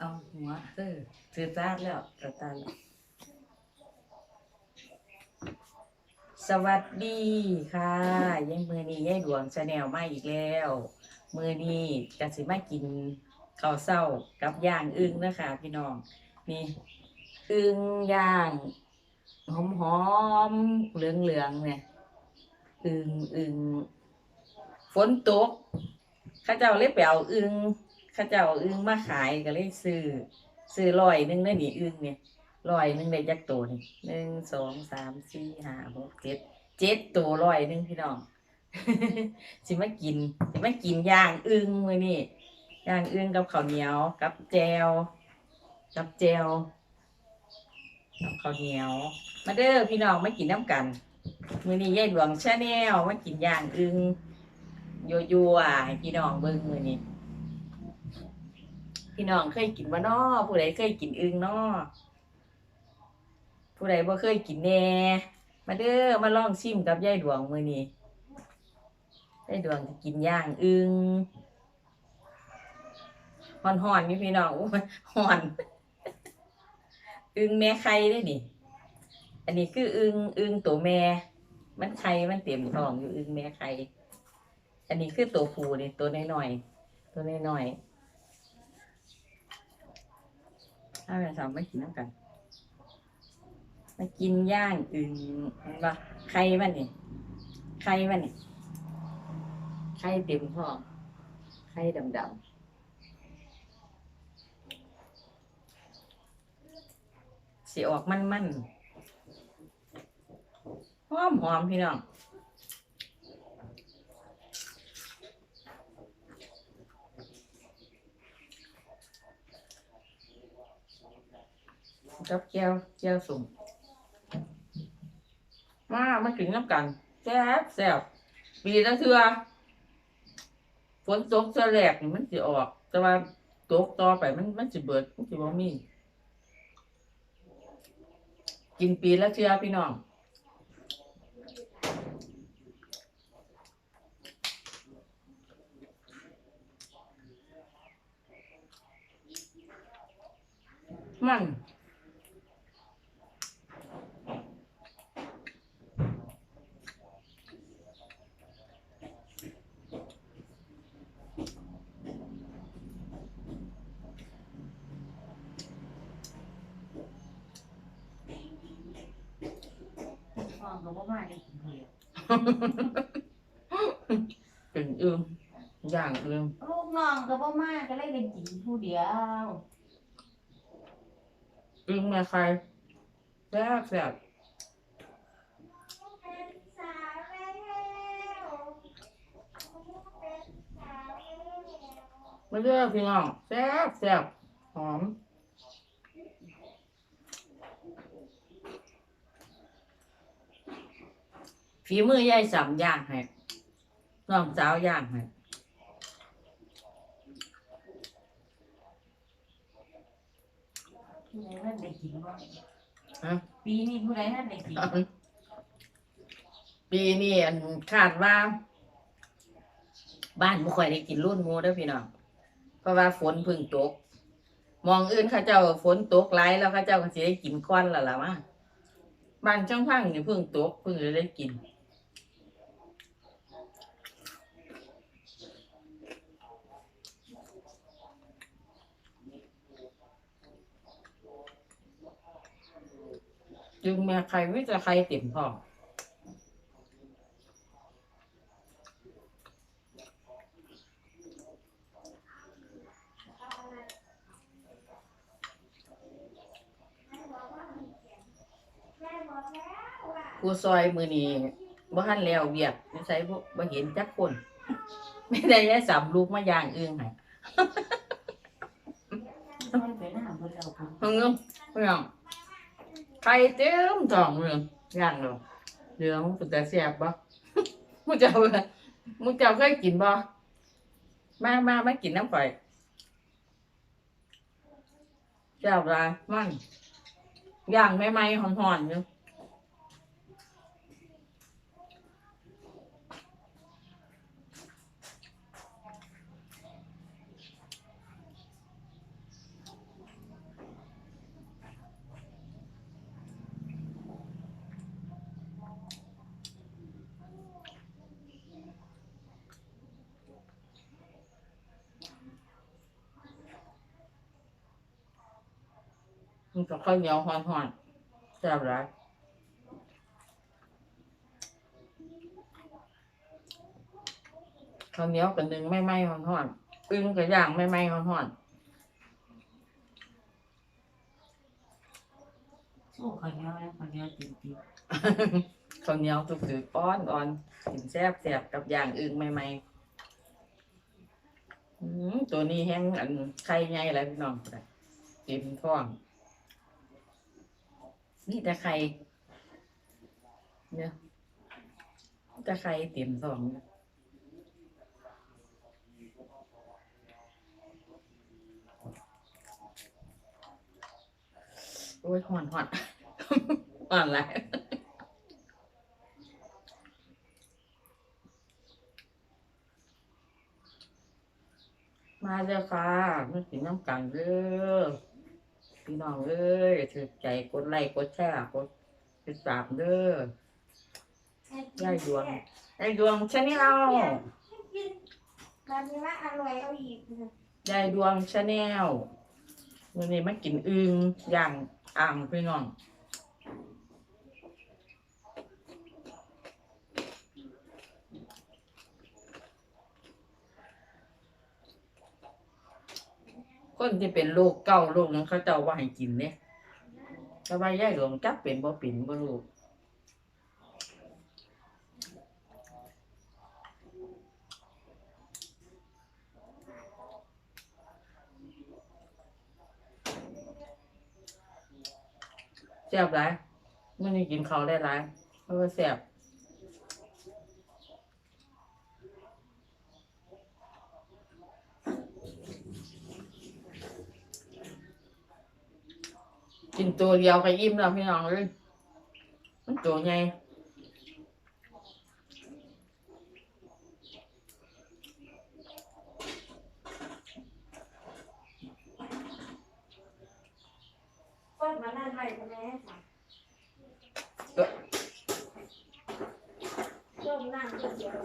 เอาหัวเออถือตาแล้วตาแล้วสวัสดีค่ะยังมือนี้ยายดวงชาแนลมาอีกแล้ว มือนี้กสิมากินข้าวเศร้ากับย่างอึ้งนะคะพี่น้องนี่อึ้งย่างหอมหอมๆเหลืองเหลืองๆเนี่ยอึ้งอึ้งฝนตกข้าเจ้าเลยไปเอาอึ้ง ข้าเจ้าอึ้งมาขายก็เลยซื้อซื้อร้อยหนึงได้หนีอึ้งเนี่ยร้อยหนึงได้จักตัวนี่หนึ่งสองสามสี่ห้าหกเจ็ดเจ็ดตัวร้อยหนึงพี่น้อง สิมากินสิมากินย่างอึ้งมื้อนี้ย่างอึ้งกับข้าวเหนียวกับแจวกับแจวกับข้าวเหนียว มาเด้อพี่น้องมากินน้ำกันมื้อนี้ยายดวงชาแนลมากินย่างอึ้งยัวๆให้พี่น้องเบิ่งมื้อนี้ พี่น้องเคยกินบ่นอผู้ใดเคยกินอึงนอผู้ใดบ่เคยกินแหน่มาเด้อมาลองชิมกับยายดวงมื้อนี้ได้ดวงกินย่างอึงหอนหอนๆนี่พี่น้องอุ๊ยหอน อึงแม่ไข่ได้นี่ อันนี้คืออึงอึงตัวแม่ มันไข่มันเต็มท้องอยู่อึงแม่ไข่อันนี้คือตัวผูนี่ตัวน้อยๆตัวน้อยๆ ถ้าเราสามไม่กินน้ำกันมากินย่างอึงเห็นปะไข่มันนี่ไข่มันนี่ไข่เต็มท้องไข่ดำๆสีออกมันมันหอมหอมๆพี่น้อง กับแก้วแก้วสุ่มมามากินน้ำกันแซ่บแซ่บปีละเทือฝนตกจะแรกนี่มันสิออก แต่ว่าตกต่อไปมันมันสิเบิดมันสิบ่มี กินปีละเทื่อพี่น้องมัน บ่มาได้กินเลยวเป็นอึมอย่างอึมลูกน้องก็บ่มาก็เลยได้กินผู้เดียวอึมแม่ใครแซ่บแซ่บมาเด้อพี่น้องแซ่บแซ่บหอม ฝีมือยายสามย่างให้น้องสาวย่างให้ผู้ใดท่านได้กินบ่ฮะปีนี้ผู้ใดท่านได้กินปีนี้อันคาดว่า บ้านบ่ค่อยได้กินรุ่นหมูเด้อพี่น้องเพราะว่าฝนเพึ่งตก มองอื่นเขาเจ้าฝนตกหลายแล้วเขาเจ้าก็สิได้กินก้อนและล่ะว่าบ้านช่างพังนี่เพิ่งตกเพิ่งจะได้กิน จึงแม่ใครไม่จะใครเต็มท้องกูซอยมือนี้บ่ทันแล้วเวียกนิสัยบ่บ่เห็นจักคน ไม่ได้ยายสามลูกมาย่างเอื้องให้มันไปหน้าเพิ่นเอาพุ่นเพิ่งเพิ่ง ไข่เต็มท้องเลยย่างเล้วเหลืองเป็นแต่แสบบ่มึงเจ้ามึงเจ้าเคยกินบ่มามามากินน้ำข่อยแซ่บหลายมันย่างใหม่ๆหอนๆอยู่ มันก็ข้าวเหนียวหอนๆแซ่บหลายข้าวเหนียวกับหนึ่งไม่ไหม้หอนๆอึ้งกับย่างไม่ไหม้หอนสู้ข้าวเหนียวแล้วข้าวเหนียวจริงๆข้าวเหนียวตุกถือป้อนอ่อนกินแซ่บแซ่บกับย่างอึ้งไม่ไหม้อืมตัวนี้แห้งอันไข่ใหญ่แล้วพี่น้องเต็มท้อง นี่แต่ไข่เนี่ยแต่ไข่เต็มท้องโอ้ยหอนหอนหอนแล้วมาเด้อค่ะไมากินน้ำกันเด้อ พี่น้องเอ้ยถือใจกดไลค์กดแชร์กดติดตามเด้อๆยายดวงไอ้ดวงชาแนลกินแบบนี้ว่าอร่อยเอาอีกยายดวงชาแนลวันนี้มากินอึงอย่างอ่างพี่น้อง คนที่เป็นโรคเก้าโรคนั้นเขาเจ้าว่าให้กินเนี่ยแต่ว่ายหลวงจักเป็นบ่เป็นบ่รู้แซ่บหลายมื้อนี้กินเขาได้หลายเพราะว่าแซ่บ กินตัวเดียวก็อิ่มแล้วพี่น้องเลยมันตัวใหญ่ต้นมานั่นไว้ใช่ไหมค่ะก็ต้มนั่งก็เดียว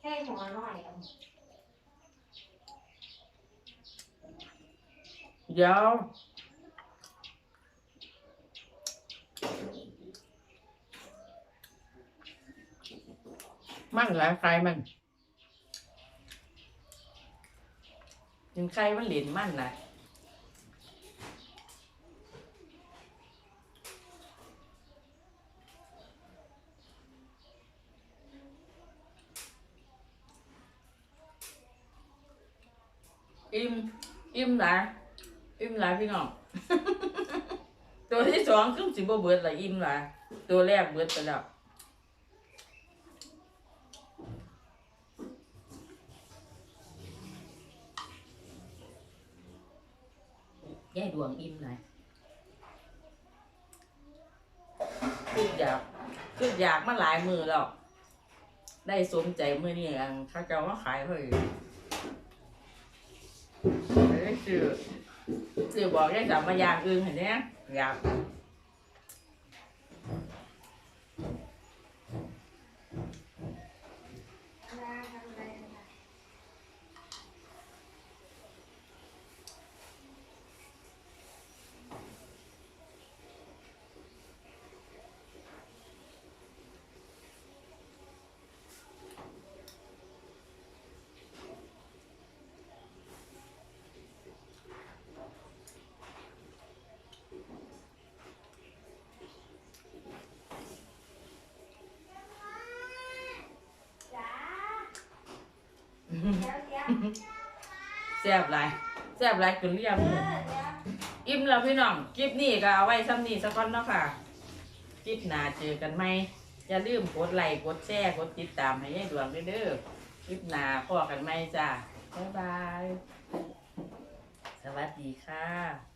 แค่หัวหน่อยเอาเดี๋ยว มันหลายไข่มันกินไข่มันเหรียญมันหลายอิ่มอิ่มหลายอิ่มหลายพี่น้อง ตัวที่สองคือสิบ่เบิดละอิ่มลายตัวแรกเบิดไปแล้วยายดวงอิ่มหลยคืออยากคืออยากมาหลายมือแล้ว ได้สมใจมือนี่อันเขาเจ้ามาขายเฮ้ยได้ซื้อซื้อบอกได้สามมายางอื่นเห็นไหม อยาก เวลาทำอะไรนะคะ จ๋าเดี๋ยวเดี๋ยว แซ่บหลายแซ่บหลายจนเรียกเอมืออเดี๋ยวอิ่มแล้วพี่น้องคลิปนี้ก็เอาไว้ซ้ำนี้สักก่อนเนาะค่ะคลิปหน้าเจอกันไหมอย่าลืมกดไลค์กดแชร์กดติดตามให้ยายดวงด้วยเด้อคลิปหน้าพอกันไหมจ้าบ๊ายบาย สวัสดีค่ะ